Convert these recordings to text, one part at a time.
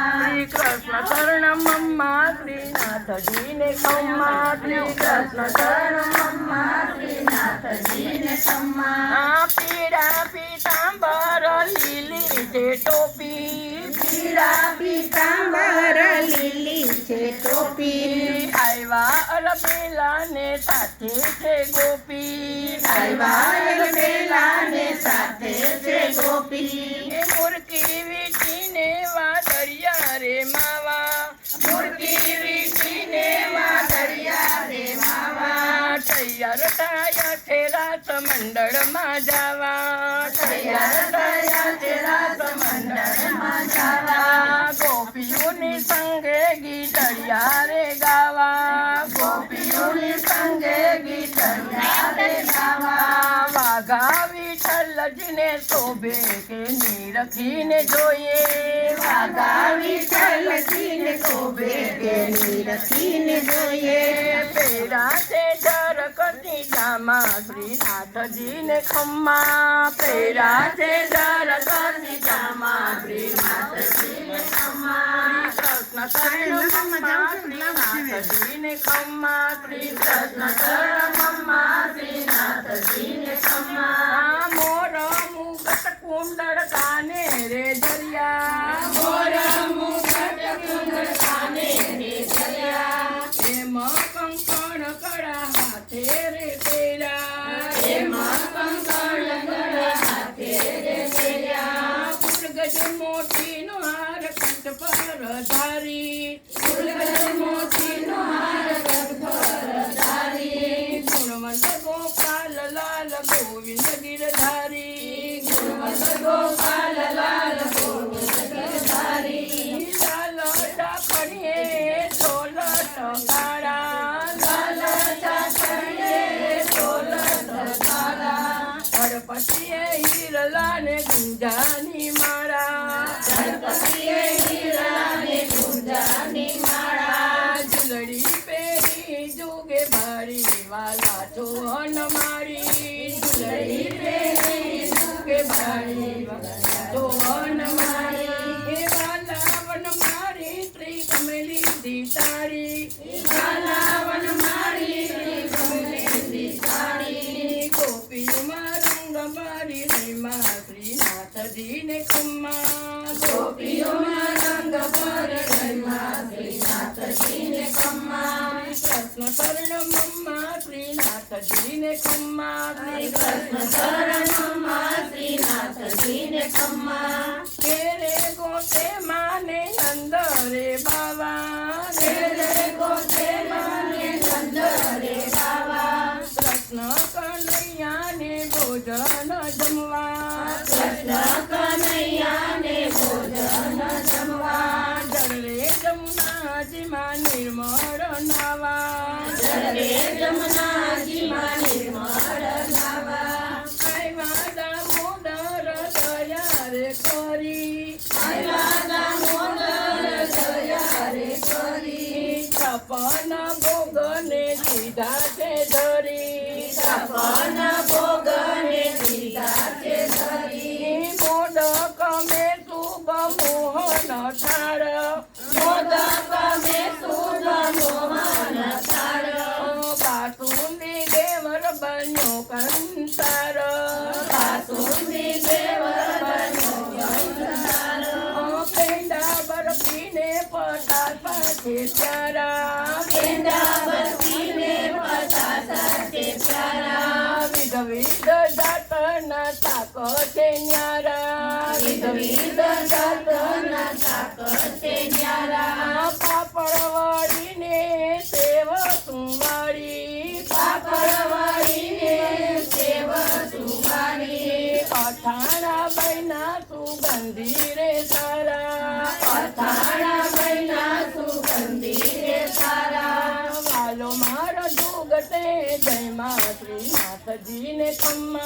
શ્રી કૃષ્ણ શરણમ મમ્મા શ્રીનાથજીને ખમ્મા શ્રી કૃષ્ણ શરણમ મમ્મા શ્રીનાથજીને ખમ્મા. પીળા પીતાંબર લીલી છે ટોપી. પીળા પીતાંબર લીલી છે ટોપી. આવ્યા અલબેલા ને સાથે છે ગોપી. આવ્યા પેલા ને સાથે છે ગોપી. મંડળમાં જવા. તૈયાર જાવા. ગોપીઓની સંગે ગીતળિયા રે ગાવા. ગોપીઓની સંગે ગીતળિયા રે ગાવા. શોભે કે નીરખીને જોઈએ. વાઘા વિઠ્ઠલજીને શોભે કે નીરખીને જોઈએ. જરકતી જામા શ્રીનાથજીને ખમ્મા. પેરા છે જરકતી જામા શ્રીનાથજીને ખમ્મા. કૃષ્ણ શરણ મમ્મા શ્રીનાથજીને ખમ્મા. શ્રી કૃષ્ણ શરણ મમ્મા શ્રીનાથજીને ખમ્મા. મોર મુગટ કુંડળ કાને રે જરિયા. ગણપતિએ હિરલા ને ગુંજાની માળા ગણપતિએ હીરાને ગુંજાની માળા. જુલડી પેરી જુગે ભારી વાલા ચોહન મારી. જુલડી પેરી જુગે ભારી વાલા ચોહન મારી. હે વાલા વન મારી શ્રી કમલી દી તારી ખમ્મા શ્રી કૃષ્ણ શરણમાં શ્રીનાથજીને ખમ્મા કેરે ગોતે માને નંદરે બાવા. તેરે ગોતે માને નંદરે બાવા. કૃષ્ણ કનૈયાને ભોજન જમવા. કૃષ્ણ કનૈયાને ભોજન જમવા. જળરે જમુનાજીમાં નિર્મળ નાવા. જલે જમનાજીમાં નિર્મળ ધરી સપન ભોગને દીધા છે ધરી. મોદક મેં શુભ કંસાર. બાસુંદી પેંડા બરફીને પતા પાછે પેંડા છે ન્યારા. વિધ જાતના શાક છે ન્યારા. પાપડ વાળીને સેવ સુવાળી. પાપડ વાળીને સેવ સુવાળી. અઠાણા બૈના સુગંધી સજીને ખમ્મા.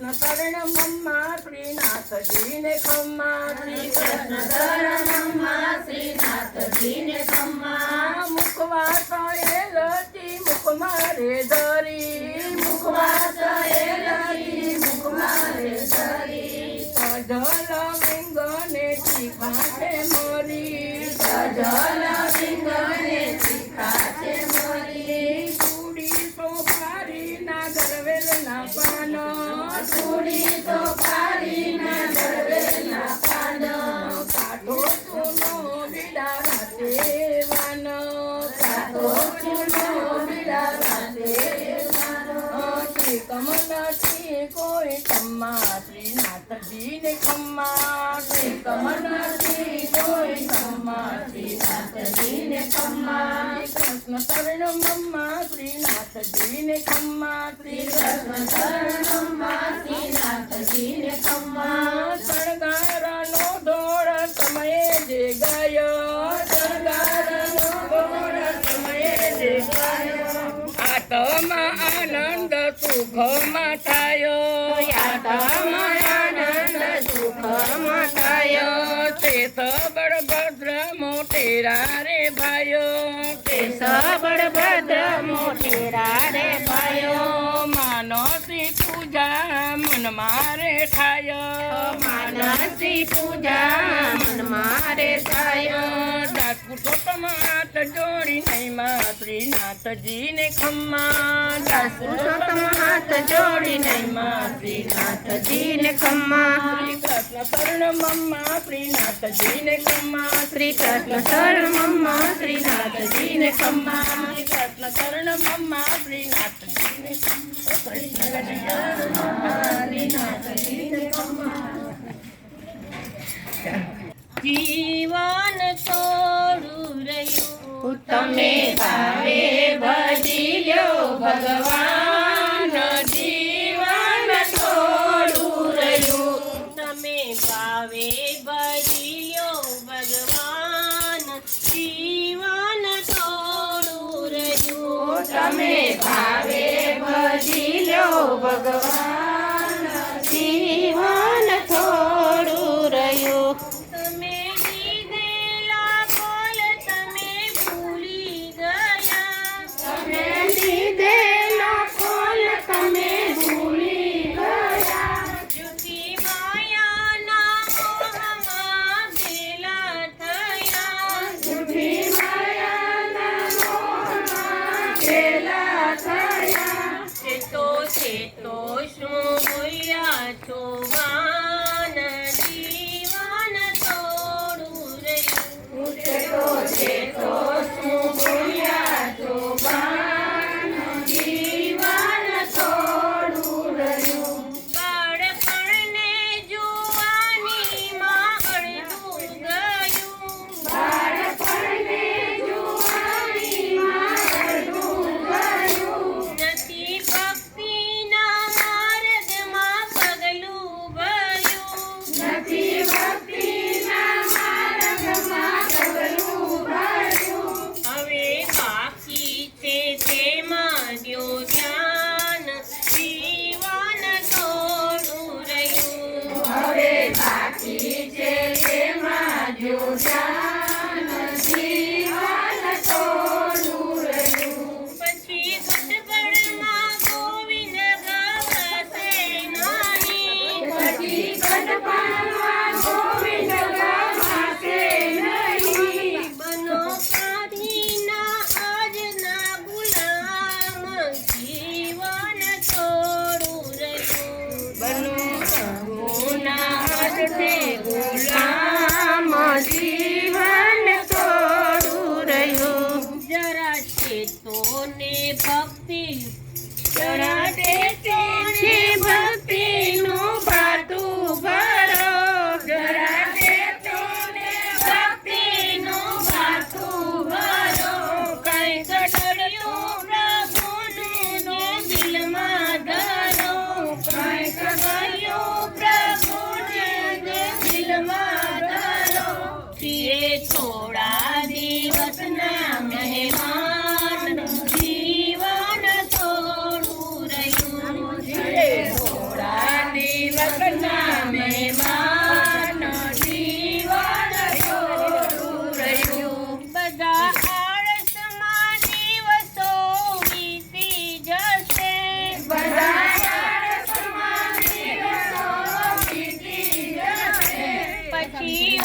કૃષ્ણ મમ્મા શ્રી નાથજીને ખમ્મા. કૃષ્ણ મમ્મા શ્રી નાથજીને ખમ્મા. મુખવા સળે મુખ મારે ધરી. મુખવા સળે લતી મુખ મારે ધરી. સઢલ વિંગને જી પાસે મરી. સઢલ કમલથી કોઈ ખમ્મા શ્રીનાથજીને ખમ્મા શ્રી કમળથી કોઈ ખમ્મા શ્રીનાથજીને ખમ્મા કૃષ્ણ શરણ મમ્મા શ્રીનાથજીને ખમ્મા શ્રી કૃષ્ણ શરણ મમ્મા શ્રીનાથજીને મોટેરા રે ભાયો તે સબળ ભદ્ર મોટેરા રે ભાયો માનસી પૂજા મન મારે થાય માનસી પૂજા મન મારે થાય હાથ જોડી નૈમા શ્રીનાથજીને ખમ્મા. દાસ પુરુષોત્તમ હાથ જોડી નૈમા શ્રીનાથજીને ખમ્મા. શ્રી કૃષ્ણ શરણ મમ્મા ખમ્મા. શ્રી મમ્મા શ્રીનાથજીને ખમ્મા. શ્રી કૃષ્ણ શરણ મમ્મા ખમ્મા. મમ્મા શ્રીનાથજીને ખમ્મા. જીવન થોડું તમે ભાવે ભજી લ્યો ભગવાન જીવન થોડું રહ્યું. તમે ભાવે ભજ્યો ભગવાન જીવન થોડું રહ્યું. તમે ભાવે ભજી લ્યો ભગવાન Christmas.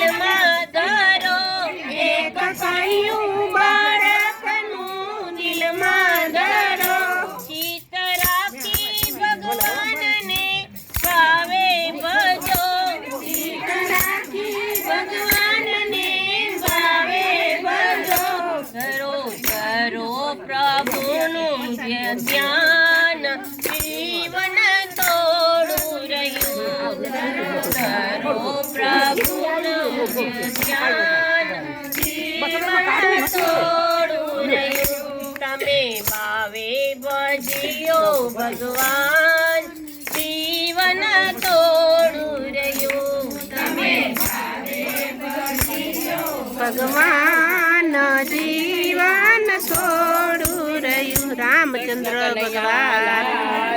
દિલમાં ધરો એક કહ્યું ભગવાન જીવન તોડું રહ્યું. તમે ભગવાન જીવન તોડું રહ્યું. રામચંદ્ર ભગવાન